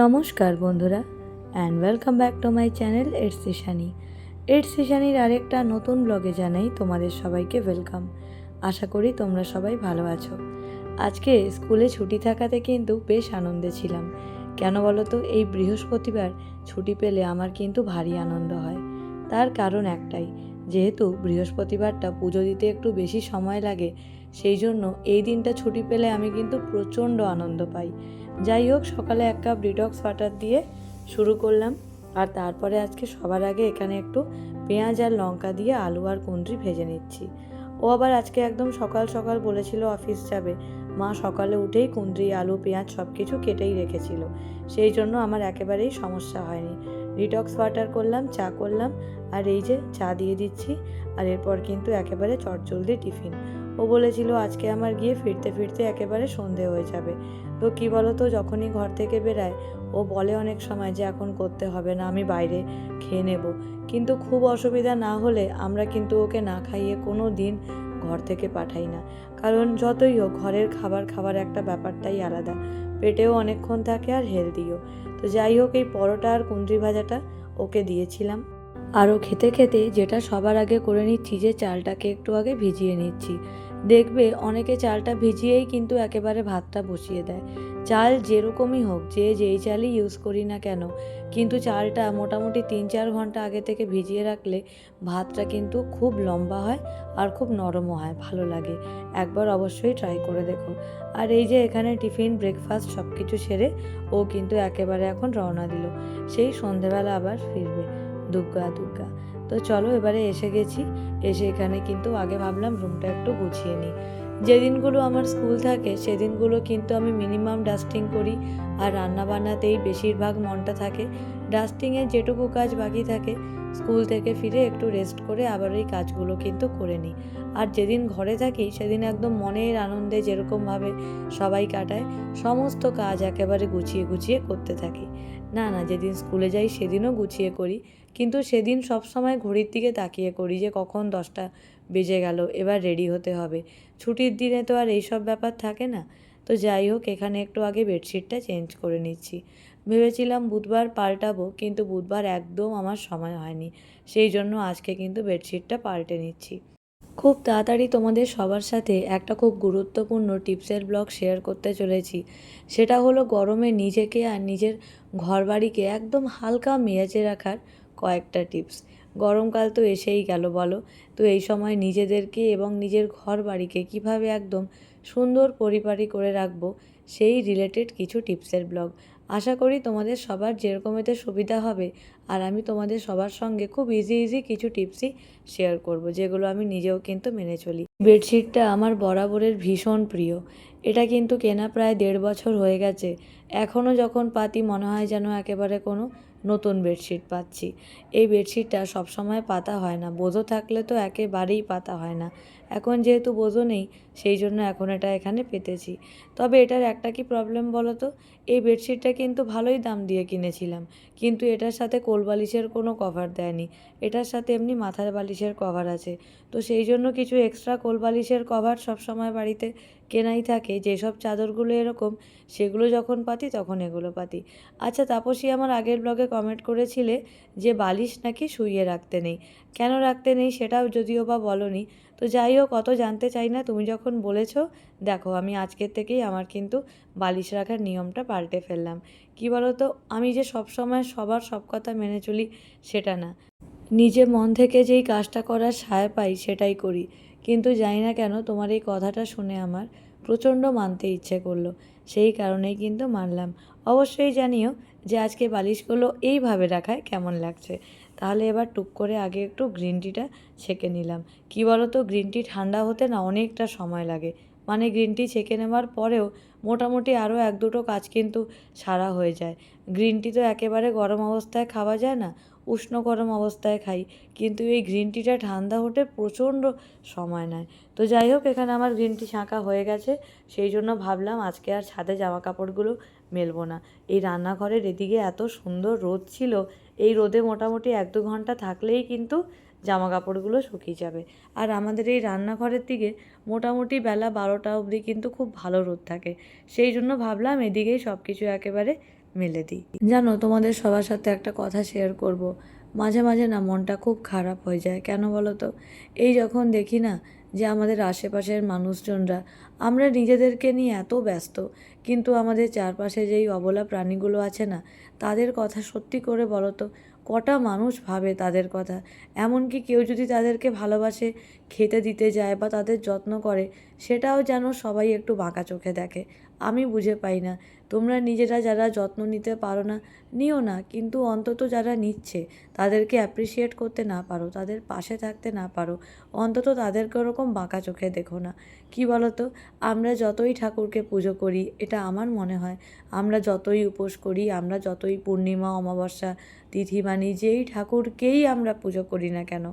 নমস্কার বন্ধুরা and welcome back to my channel ads Ishani এডস ইশানির আরেকটা নতুন ব্লগে জানাই তোমাদের সবাইকে ওয়েলকাম আশা করি তোমরা সবাই ভালো আছো। আজকে স্কুলে ছুটি থাকাতে কিন্তু বেশ আনন্দে ছিলাম। কেন বলো তো এই বৃহস্পতিবার ছুটি পেলে আমার কিন্তু ভারী আনন্দ হয়। তার কারণ একটাই, যেহেতু বৃহস্পতিবারটা পুজো দিতে একটু বেশি সময় লাগে, সেই জন্য এই দিনটা ছুটি পেলে আমি কিন্তু প্রচণ্ড আনন্দ পাই। যাই হোক, সকালে এক কাপ ডিটক্স ওয়াটার দিয়ে শুরু করলাম। আর তারপরে আজকে সবার আগে এখানে একটু পেঁয়াজ আর লঙ্কা দিয়ে আলু আর কুঁদরি ভেজে নিচ্ছি। ও আবার আজকে একদম সকাল সকাল বলেছিল অফিস যাবে। মা সকালে উঠেই কুঁদরি, আলু, পেঁয়াজ সব কিছু কেটেই রেখেছিল। সেই জন্য আমার একেবারেই সমস্যা হয়নি। ডিটক্স ওয়াটার করলাম, চা করলাম, আর এই যে চা দিয়ে দিচ্ছি। আর এরপর কিন্তু একেবারে চটজলদি টিফিন। ও বলেছিল, আজকে আমার গিয়ে ফিরতে ফিরতে একেবারে সন্ধে হয়ে যাবে। তো কী বলো তো যখনই ঘর থেকে বেরায়, ও বলে অনেক সময় যে, এখন করতে হবে না, আমি বাইরে খেয়ে নেব। কিন্তু খুব অসুবিধা না হলে আমরা কিন্তু ওকে না খাইয়ে কোনো দিন ঘর থেকে পাঠাই না। কারণ যতই হোক, ঘরের খাবার খাবার একটা ব্যাপারটাই আলাদা। পেটেও অনেকক্ষণ থাকে আর হেলদিও। তো যাই হোক, এই পরোটা আর কুন্দ্রি ভাজাটা ওকে দিয়েছিলাম। আরও খেতে খেতে যেটা সবার আগে করে নিচ্ছি, যে চালটাকে একটু আগে ভিজিয়ে নিচ্ছি। দেখবে অনেকে চালটা ভিজিয়েই কিন্তু একেবারে ভাতটা বসিয়ে দেয়। চাল যেরকমই হোক, যে যেই চালই ইউজ করি না কেন, কিন্তু চালটা মোটামুটি তিন চার ঘণ্টা আগে থেকে ভিজিয়ে রাখলে ভাতটা কিন্তু খুব লম্বা হয় আর খুব নরমও হয়, ভালো লাগে। একবার অবশ্যই ট্রাই করে দেখো আর এই যে এখানে টিফিন ব্রেকফাস্ট সব কিছু সেরে ও কিন্তু একেবারে এখন রওনা দিল। সেই সন্ধেবেলা আবার ফিরবে। দুগ্গা দুগ্গা। তো চলো এবারে এসে গেছি। এসে এখানে কিন্তু আগে ভাবলাম রুমটা একটু গুছিয়ে নিই। যেদিনগুলো আমার স্কুল থাকে, সেদিনগুলো কিন্তু আমি মিনিমাম ডাস্টিং করি। আর রান্না বান্নাতেই বেশিরভাগ মনটা থাকে। ডাস্টিংয়ের যেটুকু কাজ বাকি থাকে স্কুল থেকে ফিরে একটু রেস্ট করে আবার এই কাজগুলো কিন্তু করে নিই। আর যেদিন ঘরে থাকি, সেদিন একদম মনের আনন্দে যেরকমভাবে সবাই কাটায়, সমস্ত কাজ একেবারে গুছিয়ে গুছিয়ে করতে থাকি। না না, যেদিন স্কুলে যাই, সেদিনও গুছিয়ে করি। কিন্তু সেদিন সব সময় ঘড়ির দিকে তাকিয়ে করি যে কখন দশটা বেজে গেল, এবার রেডি হতে হবে। ছুটির দিনে তো আর এইসব ব্যাপার থাকে না। তো যাই হোক, এখানে একটু আগে বেডশিটটা চেঞ্জ করে নিচ্ছি। ভেবেছিলাম বুধবার পাল্টাবো, কিন্তু বুধবার একদম আমার সময় হয়নি। সেই জন্য আজকে কিন্তু বেডশিটটা পাল্টে নিচ্ছি। খুব তাড়াতাড়ি তোমাদের সবার সাথে একটা খুব গুরুত্বপূর্ণ টিপসের ব্লগ শেয়ার করতে চলেছি। সেটা হলো গরমে নিজেকে আর নিজের ঘরবাড়িকে একদম হালকা মেয়াজে রাখার কয়েকটা টিপস। গরমকাল তো এসেই গেল, বলো। তো এই সময় নিজেদেরকে এবং নিজের ঘর বাড়িকে কীভাবে একদম সুন্দর পরিপাটি করে রাখব, সেই রিলেটেড কিছু টিপসের ব্লগ। আশা করি তোমাদের সবার যেরকম এতে সুবিধা হবে, আর আমি তোমাদের সবার সঙ্গে খুব ইজি ইজি কিছু টিপসই শেয়ার করব, যেগুলো আমি নিজেও কিন্তু মেনে চলি। বেডশিটটা আমার বরাবরের ভীষণ প্রিয়। এটা কিন্তু কেনা প্রায় দেড় বছর হয়ে গেছে। এখনও যখন পাতি মনে হয় যেন একেবারে কোনো নতুন বেডশিট পাচ্ছি। এই বেডশিটটা সবসময় পাতা হয় না। বোঝো থাকলে তো একেবারেই পাতা হয় না। এখন যেহেতু বোঝো নেই, সেই জন্য এখন এটা এখানে পেতেছি। তবে এটার একটা কি প্রবলেম বলো তো এই বেডশিটটা কিন্তু ভালোই দাম দিয়ে কিনেছিলাম। কিন্তু এটার সাথে কোল বালিশের কোনো কভার দেয়নি। এটার সাথে এমনি মাথার বালিশের কভার আছে। তো সেই জন্য কিছু এক্সট্রা কোল বালিশের কভার সবসময় বাড়িতে কেনাই থাকে। যেসব চাদরগুলো এরকম, সেগুলো যখন পাতি তখন এগুলো পাতি। আচ্ছা তাপসী আমার আগের ব্লগে কমেন্ট করেছিলে যে বালিশ নাকি শুইয়ে রাখতে নেই। কেন রাখতে নেই সেটাও যদিও বা বলনি। তো যাই হোক, অত জানতে চাই না। তুমি যখন বলেছ দেখো, আমি আজকের থেকেই আমার কিন্তু বালিশ রাখার নিয়মটা পাল্টে ফেললাম। কী তো আমি যে সব সময় সবার সব কথা মেনে চলি সেটা না। নিজে মন থেকে যেই কাজটা করার সায় পাই সেটাই করি। কিন্তু জানি না কেন তোমার এই কথাটা শুনে আমার প্রচণ্ড মানতে ইচ্ছে করল। সেই কারণেই কিন্তু মানলাম। অবশ্যই জানিও যে আজকে বালিশগুলো এইভাবে রাখায় কেমন লাগছে। তাহলে এবার টুক করে আগে একটু গ্রিন টিটা ছেঁকে নিলাম। কী বলো তো গ্রিন টি ঠান্ডা হতে না অনেকটা সময় লাগে। মানে গ্রিন টি ছেঁকে নেওয়ার পরেও মোটামুটি আরও এক দুটো কাজ কিন্তু সারা হয়ে যায়। গ্রিন টি তো একেবারে গরম অবস্থায় খাওয়া যায় না, উষ্ণ গরম অবস্থায় খাই, কিন্তু এই গ্রিন টিটা ঠান্ডা হতে প্রচণ্ড সময় নেয়। তো যাই হোক, এখানে আমার গ্রিন টি ছাঁকা হয়ে গেছে, সেই জন্য ভাবলাম আজকে আর ছাদে জামা কাপড়গুলো মেলবো না। এই রান্নাঘরের এদিকে এত সুন্দর রোদ ছিল, এই রোদে মোটামুটি এক দু ঘণ্টা থাকলেই কিন্তু জামা কাপড়গুলো শুকিয়ে যাবে। আর আমাদের এই রান্নাঘরের দিকে মোটামুটি বেলা বারোটা অবধি কিন্তু খুব ভালো রোদ থাকে। সেই জন্য ভাবলাম এদিকেই সব কিছু একেবারে মেলে দিই। জানো, তোমাদের সবার সাথে একটা কথা শেয়ার করব। মাঝে মাঝে না মনটা খুব খারাপ হয়ে যায়, কেন বলো তো? এই যখন দেখি না যে আমাদের আশেপাশের মানুষজনরা, আমরা নিজেদেরকে নিয়ে এত ব্যস্ত, কিন্তু আমাদের চারপাশে যেই অবলা প্রাণীগুলো আছে না, তাদের কথা সত্যি করে বলো তো? কটা মানুষ ভাবে তাদের কথা। এমনকি কেউ যদি তাদেরকে ভালোবাসে, খেতে দিতে যায় বা তাদের যত্ন করে, সেটাও যেন সবাই একটু বাঁকা চোখে দেখে। আমি বুঝে পাই না। তোমরা নিজেরা যারা যত্ন নিতে পারো না, নিও না, কিন্তু অন্তত যারা নিচ্ছে, তাদেরকে অ্যাপ্রিসিয়েট করতে না পারো, তাদের পাশে থাকতে না পারো। অন্তত তাদেরকে ওরকম বাঁকা চোখে দেখো না। কি বলো তো আমরা যতই ঠাকুরকে পুজো করি, এটা আমার মনে হয়, আমরা যতই উপোস করি, আমরা যতই পূর্ণিমা, অমাবস্যা তিথি মানি যেই ঠাকুরকেই আমরা পুজো করি না কেন,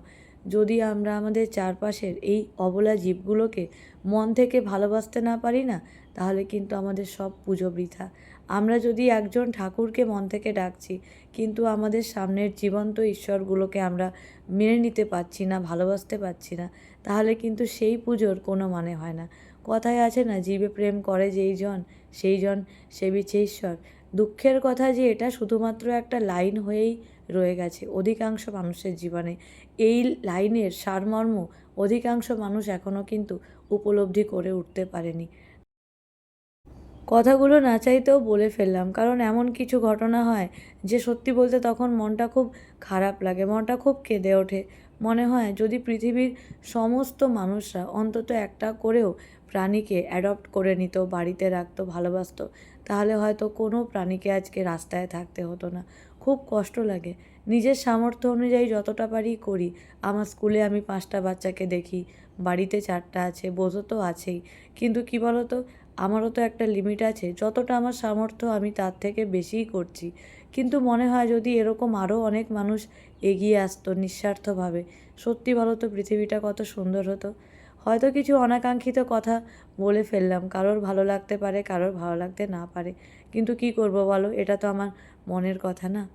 যদি আমরা আমাদের চারপাশের এই অবলা জীবগুলোকে মন থেকে ভালোবাসতে না পারি না তাহলে কিন্তু আমাদের সব পুজো বৃথা। আমরা যদি একজন ঠাকুরকে মন থেকে ডাকছি, কিন্তু আমাদের সামনের জীবন্ত ঈশ্বরগুলোকে আমরা মেনে নিতে পারছি না, ভালোবাসতে পারছি না, তাহলে কিন্তু সেই পুজোর কোনো মানে হয় না। কথায় আছে না, জীবে প্রেম করে যেই জন, সেই জন সেবিছে ঈশ্বর। দুঃখের কথা যে এটা শুধুমাত্র একটা লাইন হয়েই রয়ে গেছে অধিকাংশ মানুষের জীবনে। এই লাইনের সারমর্ম অধিকাংশ মানুষ এখনও কিন্তু উপলব্ধি করে উঠতে পারেনি। কথাগুলো না চাইতেও বলে ফেললাম, কারণ এমন কিছু ঘটনা হয় যে সত্যি বলতে তখন মনটা খুব খারাপ লাগে, মনটা খুব কেঁদে ওঠে। মনে হয় যদি পৃথিবীর সমস্ত মানুষরা অন্তত একটা করেও প্রাণীকে অ্যাডপ্ট করে নিত, বাড়িতে রাখতো, ভালোবাসতো, তাহলে হয়তো কোনো প্রাণীকে আজকে রাস্তায় থাকতে হতো না। খুব কষ্ট লাগে। নিজের সামর্থ্য অনুযায়ী যতটা পারি করি। আমার স্কুলে আমি পাঁচটা বাচ্চাকে দেখি, বাড়িতে চারটা আছে, বোঝো তো আছেই। কিন্তু কী বলো তো আমারও তো একটা লিমিট আছে, যতটা আমার সামর্থ্য আমি তার থেকে বেশিই করছি। কিন্তু মনে হয় যদি এরকম আরও অনেক মানুষ এগিয়ে আসতো নিঃস্বার্থভাবে, সত্যি বলো তো পৃথিবীটা কত সুন্দর হতো। হয়তো কিছু অনাকাঙ্ক্ষিত কথা বলে ফেললাম, কারোর ভালো লাগতে পারে, কারোর ভালো লাগতে না পারে। কিন্তু কি করব বলো, এটা তো আমার মনের কথা না।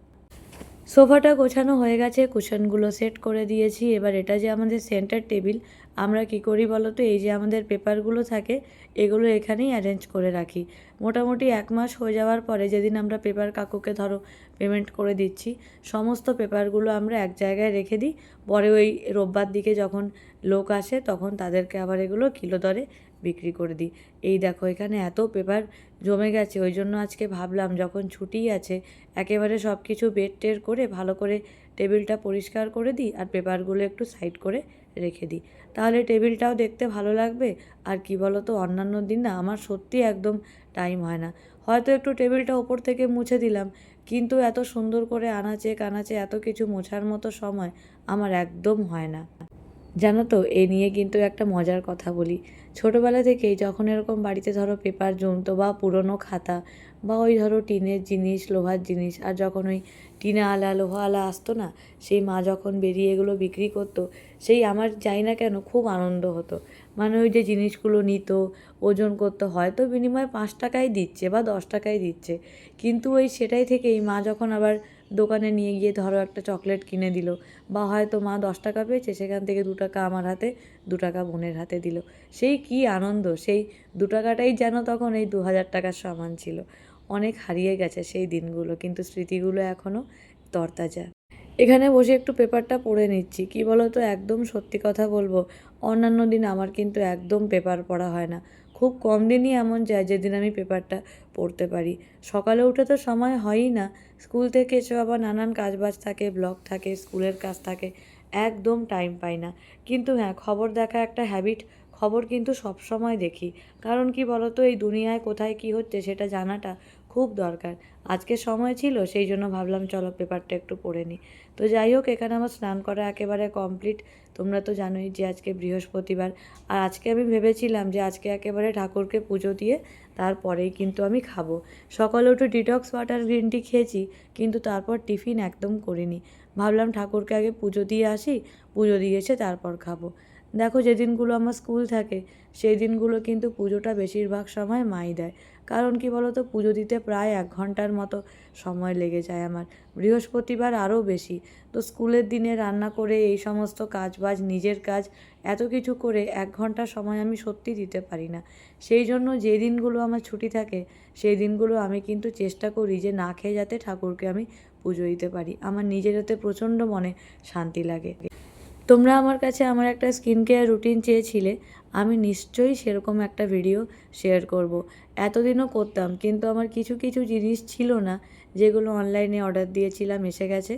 সোফাটা গোছানো হয়ে গেছে, কুশনগুলো সেট করে দিয়েছি। এবার এটা যে আমাদের সেন্টার টেবিল, আমরা কি করি বলো তো? এই যে আমাদের পেপারগুলো থাকে, এগুলো এখানেই অ্যারেঞ্জ করে রাখি। মোটামুটি এক মাস হয়ে যাওয়ার পরে যেদিন আমরা পেপার কাকুকে ধরো পেমেন্ট করে দিচ্ছি, সমস্ত পেপারগুলো আমরা এক জায়গায় রেখে দিই। পরে ওই রোববার দিকে যখন লোক আসে, তখন তাদেরকে আবার এগুলো কিলো দরে বিক্রি করে দিই। এই দেখো, এখানে এত পেপার জমে গেছে, ওই জন্য আজকে ভাবলাম যখন ছুটি আছে, একেবারে সব কিছু বেড টের করে ভালো করে টেবিলটা পরিষ্কার করে দিই আর পেপারগুলো একটু সাইড করে রেখে দিই। তাহলে টেবিলটাও দেখতে ভালো লাগবে, আর কি বলো তো অন্যান্য দিন না আমার সত্যি একদম টাইম হয় না। হয়তো একটু টেবিলটা ওপর থেকে মুছে দিলাম, কিন্তু এত সুন্দর করে আনাচে কানাচে এত কিছু মোছার মতো সময় আমার একদম হয় না। জানো তো, এ নিয়ে কিন্তু একটা মজার কথা বলি। ছোটোবেলা থেকেই যখন এরকম বাড়িতে ধরো পেপার জমতো বা পুরনো খাতা বা ওই ধরো টিনের জিনিস, লোহার জিনিস, আর যখন ওই টিনা আলা, লোহা আলা আসতো না, সেই মা যখন বেরিয়ে এগুলো বিক্রি করতো, সেই আমার যাই না কেন খুব আনন্দ হতো। মানে ওই যে জিনিসগুলো নিত, ওজন করতো, হয়তো বিনিময়ে পাঁচ টাকাই দিচ্ছে বা দশ টাকাই দিচ্ছে। কিন্তু ওই সেটাই থেকেই মা যখন আবার দোকানে নিয়ে গিয়ে ধরো একটা চকলেট কিনে দিল। বা হয়তো মা দশ টাকা পেয়েছে, সেখান থেকে দু টাকা আমার হাতে, দু টাকা বোনের হাতে দিল। সেই কি আনন্দ, সেই দু টাকাটাই যেন তখন এই দু হাজার টাকার সমান ছিল। অনেক হারিয়ে গেছে সেই দিনগুলো, কিন্তু স্মৃতিগুলো এখনও তরতাজা। এখানে বসে একটু পেপারটা পড়ে নিচ্ছি। কি বলো তো একদম সত্যি কথা বলব, অন্যান্য দিন আমার কিন্তু একদম পেপার পড়া হয় না। খুব কম দিনই এমন যায় যেদিন আমি পেপারটা পড়তে পারি। সকালে উঠে তো সময় হয়ই না। স্কুল থেকে এসে আবার নানান কাজবাজ থাকে, ব্লগ থাকে, স্কুলের কাজ থাকে, একদম টাইম পাই না। কিন্তু হ্যাঁ খবর দেখা একটা হ্যাবিট খবর কিন্তু সব সময় দেখি। কারণ কি বলতো, এই দুনিয়ায় কোথায় কি হচ্ছে সেটা জানাটা খুব দরকার। আজকে সময় ছিল, সেই জন্য ভাবলাম চলো পেপারটা একটু পড়ে নিই। তো যাই হোক, এখানে আমার স্নান করা একেবারে কমপ্লিট তোমরা তো জানোই যে আজকে বৃহস্পতিবার। আর আজকে আমি ভেবেছিলাম যে আজকে একেবারে ঠাকুরকে পুজো দিয়ে তারপরেই কিন্তু আমি খাব। সকালে একটু ডিটক্স ওয়াটার গ্রিন টি খেয়েছি, কিন্তু তারপর টিফিন একদম করিনি। ভাবলাম ঠাকুরকে আগে পুজো দিয়ে আসি, পুজো দিয়েছে তারপর খাব। দেখো যে দিনগুলো আমার স্কুল থাকে, সেই দিনগুলো কিন্তু পুজোটা বেশিরভাগ সময় মাই দেয়। কারণ কি বলো তো পুজো দিতে প্রায় এক ঘণ্টার মতো সময় লেগে যায় আমার, বৃহস্পতিবার আরও বেশি। তো স্কুলের দিনে রান্না করে এই সমস্ত কাজ বাজ নিজের কাজ, এত কিছু করে এক ঘণ্টা সময় আমি সত্যি দিতে পারি না। সেই জন্য যে দিনগুলো আমার ছুটি থাকে, সেই দিনগুলো আমি কিন্তু চেষ্টা করি যে না খেয়ে যাতে ঠাকুরকে আমি পুজো দিতে পারি। আমার নিজের হাতে প্রচণ্ড মনে শান্তি লাগে। তোমরা আমার কাছে আমার একটা স্কিন কেয়ার রুটিন চেয়েছিলে, আমি নিশ্চয়ই সেরকম একটা ভিডিও শেয়ার করব। এতদিনও করতাম, কিন্তু আমার কিছু কিছু জিনিস ছিল না, যেগুলো অনলাইনে অর্ডার দিয়েছিলাম, এসে গেছে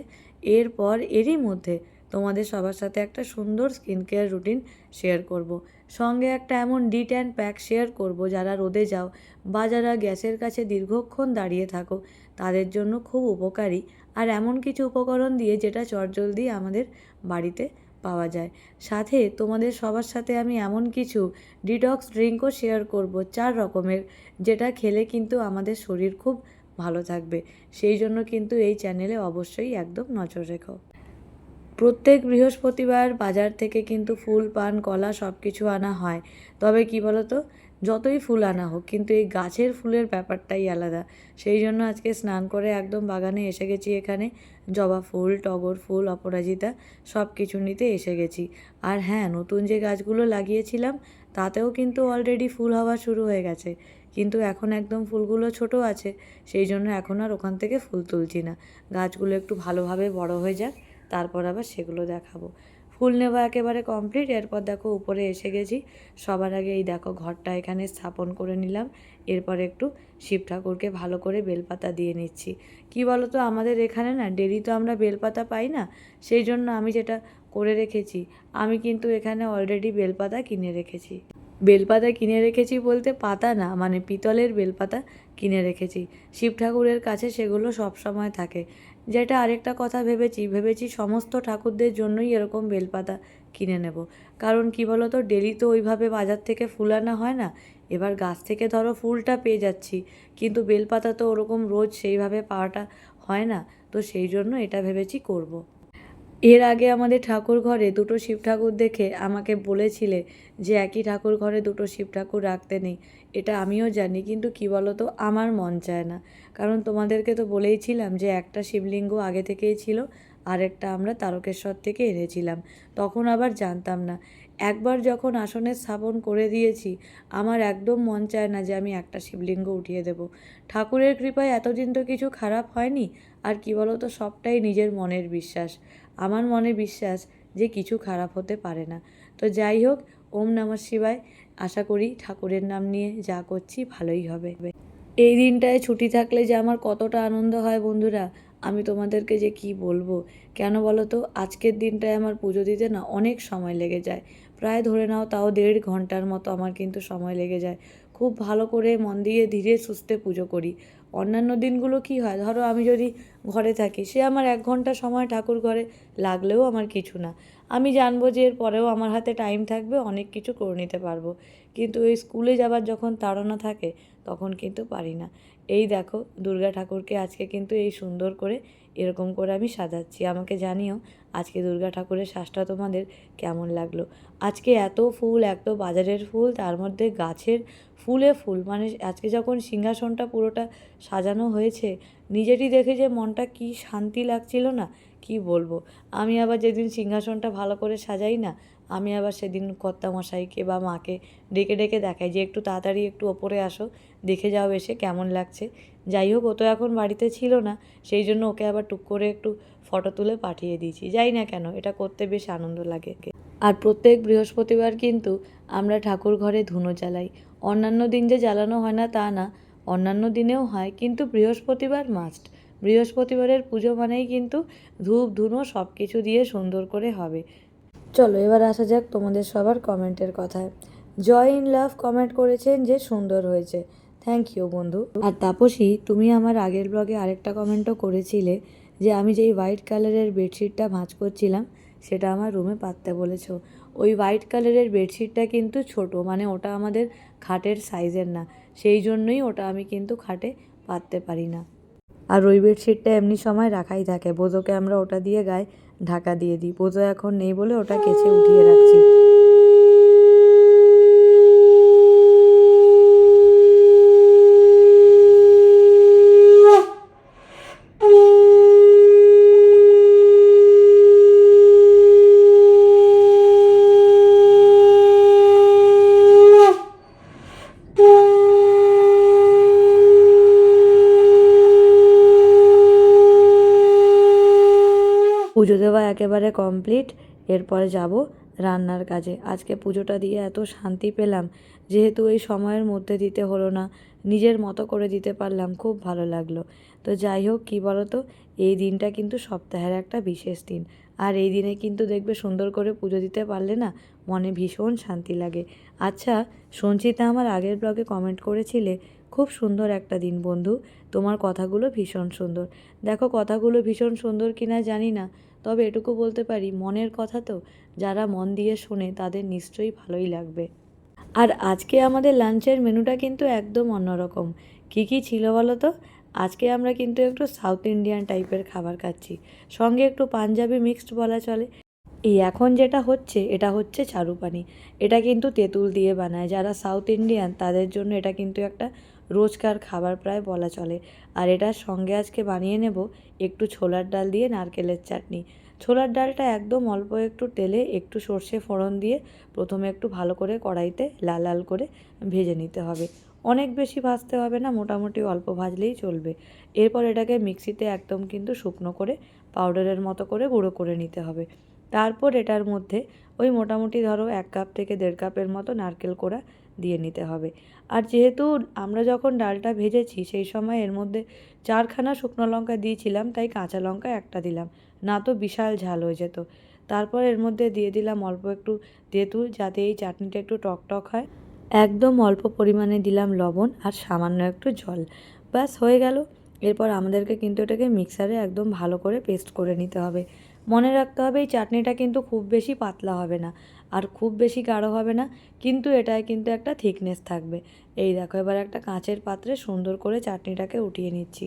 এরপর এরই মধ্যে তোমাদের সবার সাথে একটা সুন্দর স্কিন কেয়ার রুটিন শেয়ার করব। সঙ্গে একটা এমন ডি ট্যান প্যাক শেয়ার করব, যারা রোদে যাও বা যারা গ্যাসের কাছে দীর্ঘক্ষণ দাঁড়িয়ে থাকো, তাদের জন্য খুব উপকারী আর এমন কিছু উপকরণ দিয়ে যেটা চটজলদি আমাদের বাড়িতে পাওয়া যায়। সাথে তোমাদের সবার সাথে আমি এমন কিছু ডিটক্স ড্রিঙ্কও শেয়ার করব চার রকমের, যেটা খেলে কিন্তু আমাদের শরীর খুব ভালো থাকবে। সেই জন্য কিন্তু এই চ্যানেলে অবশ্যই একদম নজর রেখো। প্রত্যেক বৃহস্পতিবার বাজার থেকে কিন্তু ফুল, পান, কলা সব কিছু আনা হয়। তবে কি বলতো? যতই ফুল আনা হোক, কিন্তু এই গাছের ফুলের ব্যাপারটাই আলাদা। সেই জন্য আজকে স্নান করে একদম বাগানে এসে গেছি এখানে। জবা ফুল, টগর ফুল, অপরাজিতা সব কিছু নিতে এসে গেছি। আর হ্যাঁ নতুন যে গাছগুলো লাগিয়েছিলাম, তাতেও কিন্তু অলরেডি ফুল হওয়া শুরু হয়ে গেছে। কিন্তু এখন একদম ফুলগুলো ছোট আছে, সেই জন্য এখন আর ওখান থেকে ফুল তুলছি না। গাছগুলো একটু ভালোভাবে বড় হয়ে যাক, তারপর আবার সেগুলো দেখাবো। ফুল নেওয়া একেবারে কমপ্লিট। এরপর দেখো উপরে এসে গেছি। সবার আগে এই দেখো ঘরটা এখানে স্থাপন করে নিলাম। এরপর একটু শিব ঠাকুরকে ভালো করে বেলপাতা দিয়ে নিচ্ছি। কি বলো তো আমাদের এখানে না ডেলি তো আমরা বেলপাতা পাই না, সেই জন্য আমি যেটা করে রেখেছি, আমি কিন্তু এখানে অলরেডি বেলপাতা কিনে রেখেছি। বেলপাতা কিনে রেখেছি বলতে পাতা না মানে পিতলের বেলপাতা কিনে রেখেছি। শিব ঠাকুরের কাছে সেগুলো সব সময় থাকে। যেটা আরেকটা কথা ভেবেছি ভেবেছি সমস্ত ঠাকুরদের জন্যই এরকম বেলপাতা কিনে নেব কারণ কি বলো তো ডেলি তো ওইভাবে বাজার থেকে ফুল আনা হয় না, এবার গাছ থেকে ধরো ফুলটা পেয়ে যাচ্ছি, কিন্তু বেলপাতা তো ওরকম রোজ সেইভাবে পাওয়াটা হয় না, তো সেই জন্য এটা ভেবেছি করব। এর আগে আমাদের ঠাকুর ঘরে দুটো শিব ঠাকুর দেখে আমাকে বলেছিলে যে একই ঠাকুর ঘরে দুটো শিব ঠাকুর রাখতে নেই, এটা আমিও জানি, কিন্তু কি বলো তো আমার মন চায় না কারণ তোমাদেরকে তো বলেইছিলাম যে একটা শিবলিঙ্গ আগে থেকেই ছিল, আরেকটা আমরা তারকেশ্বর থেকে এনেছিলাম। তখন আবার জানতাম না। একবার যখন আসনে স্থাপন করে দিয়েছি, আমার একদম মন চায় না যে আমি একটা শিবলিঙ্গ উঠিয়ে দেব। ঠাকুরের কৃপায় এতদিন তো কিছু খারাপ হয়নি, আর কি বলো তো সবটাই নিজের মনের বিশ্বাস। আমার মনে বিশ্বাস যে কিছু খারাপ হতে পারে না। তো যাই হোক, ওম নমঃ শিবায়। আশা করি ঠাকুরের নাম নিয়ে যা করছি ভালোই হবে। এই দিনটায় ছুটি থাকলে যে আমার কতটা আনন্দ হয় বন্ধুরা, আমি তোমাদেরকে যে কি বলব? কেন বলো তো? আজকের দিনটায় আমার পুজো দিতে না অনেক সময় লেগে যায়। প্রায় ধরে নাও তাও দেড় ঘণ্টার মতো আমার কিন্তু সময় লেগে যায়। খুব ভালো করে মন দিয়ে ধীরে সুস্থে পুজো করি। অন্যান্য দিনগুলো কি হয়? ধরো আমি যদি ঘরে থাকি, সে আমার এক ঘণ্টা সময় ঠাকুর ঘরে লাগলেও আমার কিছু না। আমি জানব যে এর পরেও আমার হাতে টাইম থাকবে, অনেক কিছু করে নিতে পারব। কিন্তু ওই স্কুলে যাবার যখন তাড়না থাকে তখন কিন্তু পারি না। এই দেখো, দুর্গা ঠাকুরকে আজকে কিন্তু এই সুন্দর করে এরকম করে আমি সাজাচ্ছি। আমাকে জানিও, আজকে দুর্গা ঠাকুরের শ্বাসটা তোমাদের কেমন লাগল? আজকে এত ফুল, এত বাজারের ফুল, তার মধ্যে গাছের ফুলে ফুল। মানে আজকে যখন সিংহাসনটা পুরোটা সাজানো হয়েছে, নিজেরই দেখে যে মনটা কি শান্তি লাগছিল না, কি বলব? আমি আবার যেদিন সিংহাসনটা ভালো করে সাজাই না আমি আবার সেদিন কর্তামশাইকে বা মাকে ডেকে ডেকে দেখাই যে একটু তাড়াতাড়ি একটু ওপরে আসো, দেখে যাও এসে কেমন লাগছে। যাই হোক, ও তো এখন বাড়িতে ছিল না, সেই জন্য ওকে আবার টুক করে একটু ফটো তুলে পাঠিয়ে দিয়েছি। যাই না কেন, এটা করতে বেশ আনন্দ লাগে। আর প্রত্যেক বৃহস্পতিবার কিন্তু আমরা ঠাকুর ঘরে ধুনো জ্বালাই। অন্যান্য দিন যে জ্বালানো হয় না তা না, অন্যান্য দিনেও হয়, কিন্তু বৃহস্পতিবার মাস্ট বৃহস্পতিবারের পুজো মানেই কিন্তু ধূপ, ধুনো সব কিছু দিয়ে সুন্দর করে হবে। চলো, এবার আসা যাক তোমাদের সবার কমেন্টের কথায়। জয় ইন লাভ কমেন্ট করেছেন যে সুন্দর হয়েছে। থ্যাংক ইউ বন্ধু। আর তাপসী, তুমি আমার আগের ব্লগে আরেকটা কমেন্টও করেছিলে যে আমি যেই হোয়াইট কালারের বেডশিটটা ভাঁজ করছিলাম, সেটা আমার রুমে পাততে বলেছ। ওই হোয়াইট কালারের বেডশিটটা কিন্তু ছোট মানে ওটা আমাদের খাটের সাইজের না। সেই জন্যই ওটা আমি কিন্তু খাটে পাততে পারি না। আর ওই বেডশিটটা এমনি সময় রাখাই থাকে। বোধোকে আমরা ওটা দিয়ে গায়ে ঢাকা দিয়ে দিই। পোজো এখন নেই বলে ওটা কেচে উঠিয়ে রাখছি। কমপ্লিট এরপরে যাব রান্নার কাজে। আজকে পুজোটা দিয়ে এত শান্তি পেলাম, যেহেতু এই সময়ের মধ্যে দিতে হলো না, নিজের মতো করে দিতে পারলাম, খুব ভালো লাগল। তো যাই হোক, কী বলো তো এই দিনটা কিন্তু সপ্তাহের একটা বিশেষ দিন। আর এই দিনে কিন্তু দেখবে সুন্দর করে পুজো দিতে পারলে না, মনে ভীষণ শান্তি লাগে। আচ্ছা সঞ্চিতা আমার আগের ব্লগে কমেন্ট করেছিলে, খুব সুন্দর একটা দিন বন্ধু, তোমার কথাগুলো ভীষণ সুন্দর। দেখো কথাগুলো ভীষণ সুন্দর কিনা জানি না তবে এটুকু বলতে পারি, মনের কথা তো যারা মন দিয়ে শোনে তাদের নিশ্চয়ই ভালোই লাগবে। আর আজকে আমাদের লাঞ্চের মেনুটা কিন্তু একদম অন্যরকম। কী কী ছিল বলো তো আজকে আমরা কিন্তু একটু সাউথ ইন্ডিয়ান টাইপের খাবার খাচ্ছি। সঙ্গে একটু পাঞ্জাবি মিক্সড বলা চলে। এই এখন যেটা হচ্ছে, এটা হচ্ছে চারুপানি। এটা কিন্তু তেঁতুল দিয়ে বানায়। যারা সাউথ ইন্ডিয়ান তাদের জন্য এটা কিন্তু একটা রোজকার খাবার প্রায় বলা চলে। আর এটার সঙ্গে আজকে বানিয়ে নেব একটু ছোলার ডাল দিয়ে নারকেলের চাটনি। ছোলার ডালটা একদম অল্প একটু তেলে, একটু সর্ষে ফোড়ন দিয়ে প্রথমে একটু ভালো করে কড়াইতে লাল লাল করে ভেজে নিতে হবে। অনেক বেশি ভাজতে হবে না, মোটামুটি অল্প ভাজলেই চলবে। এরপর এটাকে মিক্সিতে একদম কিন্তু শুকনো করে পাউডারের মতো করে গুঁড়ো করে নিতে হবে। তারপর এটার মধ্যে ওই মোটামুটি ধরো এক কাপ থেকে দেড় কাপের মতো নারকেল কোড়া দিয়ে নিতে হবে। আর যেহেতু আমরা যখন ডালটা ভেজেছি, সেই সময় এর মধ্যে চারখানা শুকনো লঙ্কা দিয়েছিলাম, তাই কাঁচা লঙ্কা একটা দিলাম। না তো বিশাল ঝাল হয়ে যেত। তারপর এর মধ্যে দিয়ে দিলাম অল্প একটু তেঁতুল, যাতে এই চাটনিটা একটু টক টক হয়। একদম অল্প পরিমাণে দিলাম লবণ আর সামান্য একটু জল। ব্যাস, হয়ে গেল। এরপর আমাদেরকে কিন্তু এটাকে মিক্সারে একদম ভালো করে পেস্ট করে নিতে হবে। মনে রাখতে হবে এই চাটনিটা কিন্তু খুব বেশি পাতলা হবে না। আর খুব বেশি গাঢ় হবে না, কিন্তু এটায় কিন্তু একটা থিকনেস থাকবে। এই দেখো, এবার একটা কাঁচের পাত্রে সুন্দর করে চাটনিটাকে উঠিয়ে নিচ্ছি।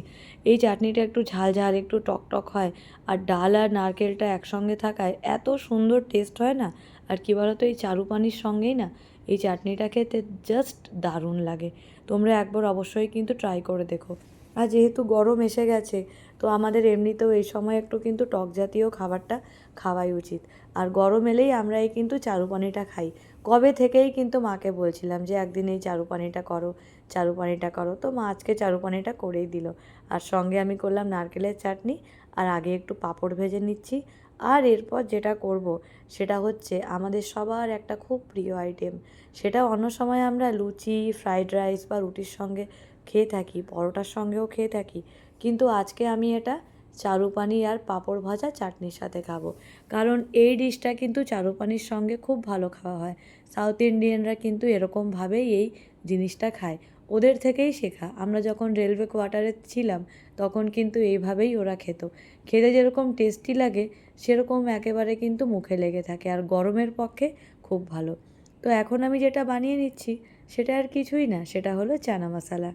এই চাটনিটা একটু ঝাল ঝাল, একটু টক টক হয়, আর ডাল আর নারকেলটা একসঙ্গে থাকায় এত সুন্দর টেস্ট হয় না, আর কী বলতো, এই চারু পানির সঙ্গেই না, এই চাটনিটা খেতে জাস্ট দারুণ লাগে। তোমরা একবার অবশ্যই কিন্তু ট্রাই করে দেখো। আর যেহেতু গরম এসে গেছে, তো আমাদের এমনিতেও এই সময় একটু কিন্তু টক জাতীয় খাবারটা খাওয়াই উচিত। আর গরম এলেই আমরা এই কিন্তু চারু পানিটা খাই। কবে থেকেই কিন্তু মাকে বলছিলাম যে, একদিন এই চারু পানিটা করো, চারু পানিটা করো। তো মা আজকে চারু পানিটা করেই দিল। আর সঙ্গে আমি করলাম নারকেলের চাটনি, আর আগে একটু পাঁপড় ভেজে নিচ্ছি। আর এরপর যেটা করব, সেটা হচ্ছে আমাদের সবার একটা খুব প্রিয় আইটেম সেটা অন্য সময় আমরা লুচি ফ্রাইড রাইস বা রুটির সঙ্গে খেয়ে থাকি, পরোটার সঙ্গেও খেয়ে থাকি। কিন্তু আজকে আমি এটা চারুপানি আর পাঁপড় ভাজা চাটনির সাথে খাব। কারণ এই ডিশটা কিন্তু চারুপানির সঙ্গে খুব ভালো খাওয়া হয়। সাউথ ইন্ডিয়ানরা কিন্তু এরকমভাবেই এই জিনিসটা খায়। ওদের থেকেই শেখা। আমরা যখন রেলওয়ে কোয়ার্টারে ছিলাম, তখন কিন্তু এইভাবেই ওরা খেত। খেতে যেরকম টেস্টি লাগে, সেরকম একেবারে কিন্তু মুখে লেগে থাকে আর গরমের পক্ষে খুব ভালো। তো এখন আমি যেটা বানিয়ে নিচ্ছি, সেটা আর কিছুই না, সেটা হলো চানা মশলা।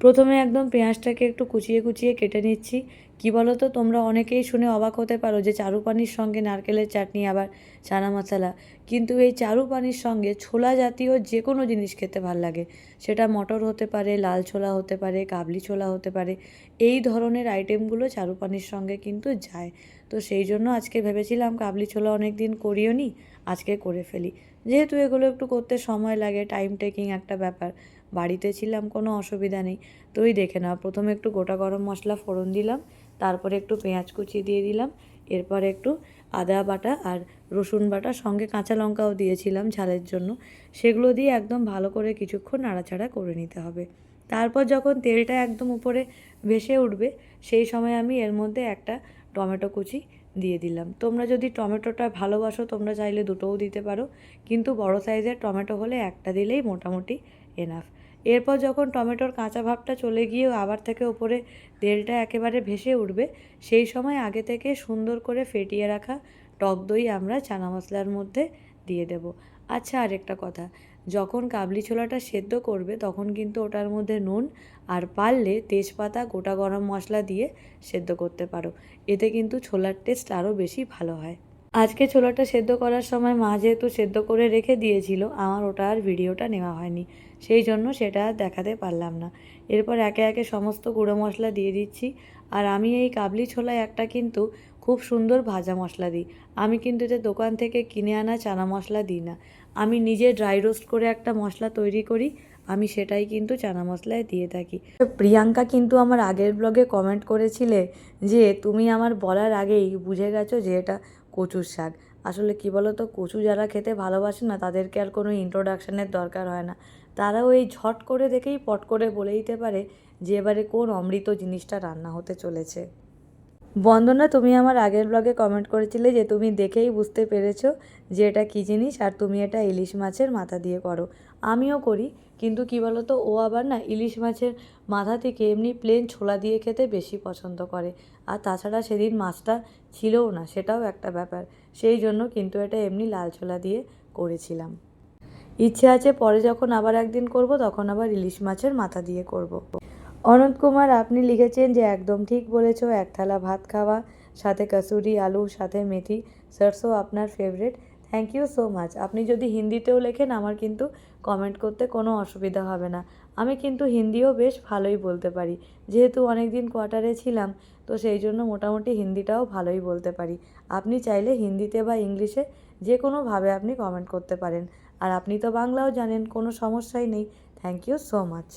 প্রথমে একদম পেঁয়াজটাকে একটু কুচিয়ে কুচিয়ে কেটে নিচ্ছি। কি বলো তো তোমরা অনেকেই শুনে অবাক হতে পারো যে চারু পানির সঙ্গে নারকেলের চাটনি আবার চানা মশলা। কিন্তু এই চারু পানির সঙ্গে ছোলা জাতীয় যে কোনো জিনিস খেতে ভালো লাগে। সেটা মটর হতে পারে, লাল ছোলা হতে পারে, কাবলি ছোলা হতে পারে, এই ধরনের আইটেমগুলো চারু পানির সঙ্গে কিন্তু যায়। তো সেই জন্য আজকে ভেবেছিলাম কাবলি ছোলা অনেক দিন করিও নি আজকে করে ফেলি। যেহেতু এগুলো একটু করতে সময় লাগে টাইম টেকিং একটা ব্যাপার বাড়িতে ছিলাম, কোনো অসুবিধা নেই। তো ওই দেখে নাও, প্রথমে একটু গোটা গরম মশলা ফোড়ন দিলাম, তারপরে একটু পেঁয়াজ কুচি দিয়ে দিলাম, এরপর একটু আদা বাটা আর রসুন বাটা, সঙ্গে কাঁচা লঙ্কাও দিয়েছিলাম ঝালের জন্য। সেগুলো দিয়ে একদম ভালো করে কিছুক্ষণ নাড়াচাড়া করে নিতে হবে। তারপর যখন তেলটা একদম উপরে ভেসে উঠবে, সেই সময় আমি এর মধ্যে একটা টমেটো কুচি দিয়ে দিলাম। তোমরা যদি টমেটোটা ভালোবাসো, তোমরা চাইলে দুটোও দিতে পারো, কিন্তু বড় সাইজের টমেটো হলে একটা দিলেই মোটামুটি এনাফ এরপর যখন টমেটোর কাঁচা ভাবটা চলে গিয়ে আবার থেকে ওপরে তেলটা একেবারে ভেসে উঠবে, সেই সময় আগে থেকে সুন্দর করে ফেটিয়ে রাখা টক দই আমরা চানা মশলার মধ্যে দিয়ে দেব। আচ্ছা আরেকটা কথা। যখন কাবলি ছোলাটা সেদ্ধ করবে, তখন কিন্তু ওটার মধ্যে নুন আর পারলে তেজপাতা, গোটা গরম মশলা দিয়ে সেদ্ধ করতে পারো। এতে কিন্তু ছোলার টেস্ট আরও বেশি ভালো হয়। আজকে ছোলাটা সেদ্ধ করার সময় মা যেহেতু সেদ্ধ করে রেখে দিয়েছিল, আমার ওটা আর ভিডিওটা নেওয়া হয়নি। সেই জন্য সেটা দেখাতে পারলাম না। এরপর একে একে সমস্ত গুঁড়ো মশলা দিয়ে দিচ্ছি। আর আমি এই কাবলি ছোলায় একটা কিন্তু খুব সুন্দর ভাজা মশলা দিই। আমি কিন্তু যে দোকান থেকে কিনে আনা চানা মশলা দিই না। আমি নিজে ড্রাই রোস্ট করে একটা মশলা তৈরি করি। আমি সেটাই কিন্তু চানা মশলায় দিয়ে থাকি। প্রিয়াঙ্কা কিন্তু আমার আগের ব্লগে কমেন্ট করেছিলে যে, তুমি আমার বলার আগেই বুঝে গেছো যে এটা কচুর শাক। আসলে কি বলো তো কচু যারা খেতে ভালোবাসে না, তাদেরকে আর কোনো ইন্ট্রোডাকশানের দরকার হয় না। তারাও এই ঝট করে দেখেই পট করে বলে দিতে পারে যে এবারে কোন অমৃত জিনিসটা রান্না হতে চলেছে। বন্দনা, তুমি আমার আগের ব্লগে কমেন্ট করেছিলে যে তুমি দেখেই বুঝতে পেরেছ যে এটা কী জিনিস আর তুমি এটা ইলিশ মাছের মাথা দিয়ে করো। আমিও করি, কিন্তু কী বলো তো ও আবার না ইলিশ মাছের মাথা থেকে এমনি প্লেন ছোলা দিয়ে খেতে বেশি পছন্দ করে। আর তাছাড়া সেদিন মাছটা ছিলও না, সেটাও একটা ব্যাপার। সেই জন্য কিন্তু এটা এমনি লাল ছোলা দিয়ে করেছিলাম। ইচ্ছে আছে পরে যখন আবার একদিন করব, তখন আবার ইলিশ মাছের মাথা দিয়ে করব। অনন্ত কুমার, আপনি লিখেছেন যে একদম ঠিক বলেছ, এক থালা ভাত খাওয়া, সাথে কসুরি, আলু, সাথে মেথি সারসো আপনার favourite thank you so much আপনি যদি হিন্দিতেও লেখেন, আমার কিন্তু কমেন্ট করতে কোনো অসুবিধা হবে না। আমি কিন্তু হিন্দিও বেশ ভালোই বলতে পারি। যেহেতু অনেক দিন কোয়ার্টারে ছিলাম, তো সেই জন্য মোটামুটি হিন্দিটাও ভালোই বলতে পারি। আপনি চাইলে হিন্দিতে বা ইংলিশে যে কোনোভাবে আপনি কমেন্ট করতে পারেন। আর আপনি তো বাংলাও জানেন, কোনো সমস্যাই নেই। Thank you so much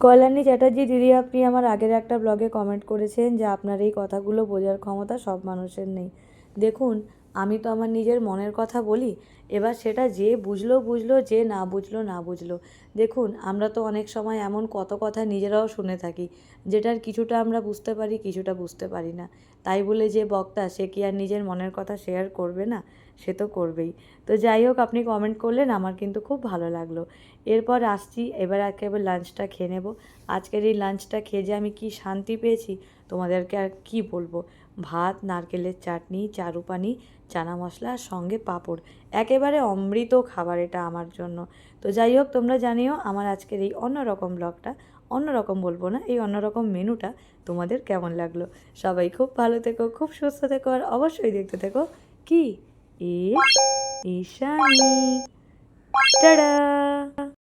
Kalyani Chatterjee, দিদি আপনি আমার আগের একটা ব্লগে কমেন্ট করেছেন যে আপনার এই কথাগুলো বোঝার ক্ষমতা সব মানুষের নেই। দেখুন, আমি তো আমার নিজের মনের কথা বলি এবার সেটা যে বুঝলো বুঝলো, যে না বুঝলো না বুঝলো। দেখুন, আমরা তো অনেক সময় এমন কত কথা নিজেরাও শুনে থাকি, যেটার কিছুটা আমরা বুঝতে পারি, কিছুটা বুঝতে পারি না। তাই বলে যে বক্তা, সে কি আর নিজের মনের কথা শেয়ার করবে না? সে তো করবেই। তো যাই হোক, আপনি কমেন্ট করলেন, আমার কিন্তু খুব ভালো লাগল। এরপর আসছি, এবার একেবারে লাঞ্চটা খেয়ে নেব। আজকের এই লাঞ্চটা খেয়ে যে আমি কি শান্তি পেয়েছি, তোমাদেরকে আর কি বলব? ভাত, নারকেলের চাটনি চারু পানি চানা মশলা আর সঙ্গে পাঁপড়। একেবারে অমৃত খাবার এটা আমার জন্য। তো যাই হোক, তোমরা জানিও আমার আজকের এই অন্যরকম ব্লগটা অন্যরকম বলব না, এই অন্যরকম মেনুটা তোমাদের কেমন লাগল? সবাই খুব ভালো থেকো, খুব সুস্থ থেকো আর অবশ্যই দেখতে থেকো কি? ঈশানী। টাটা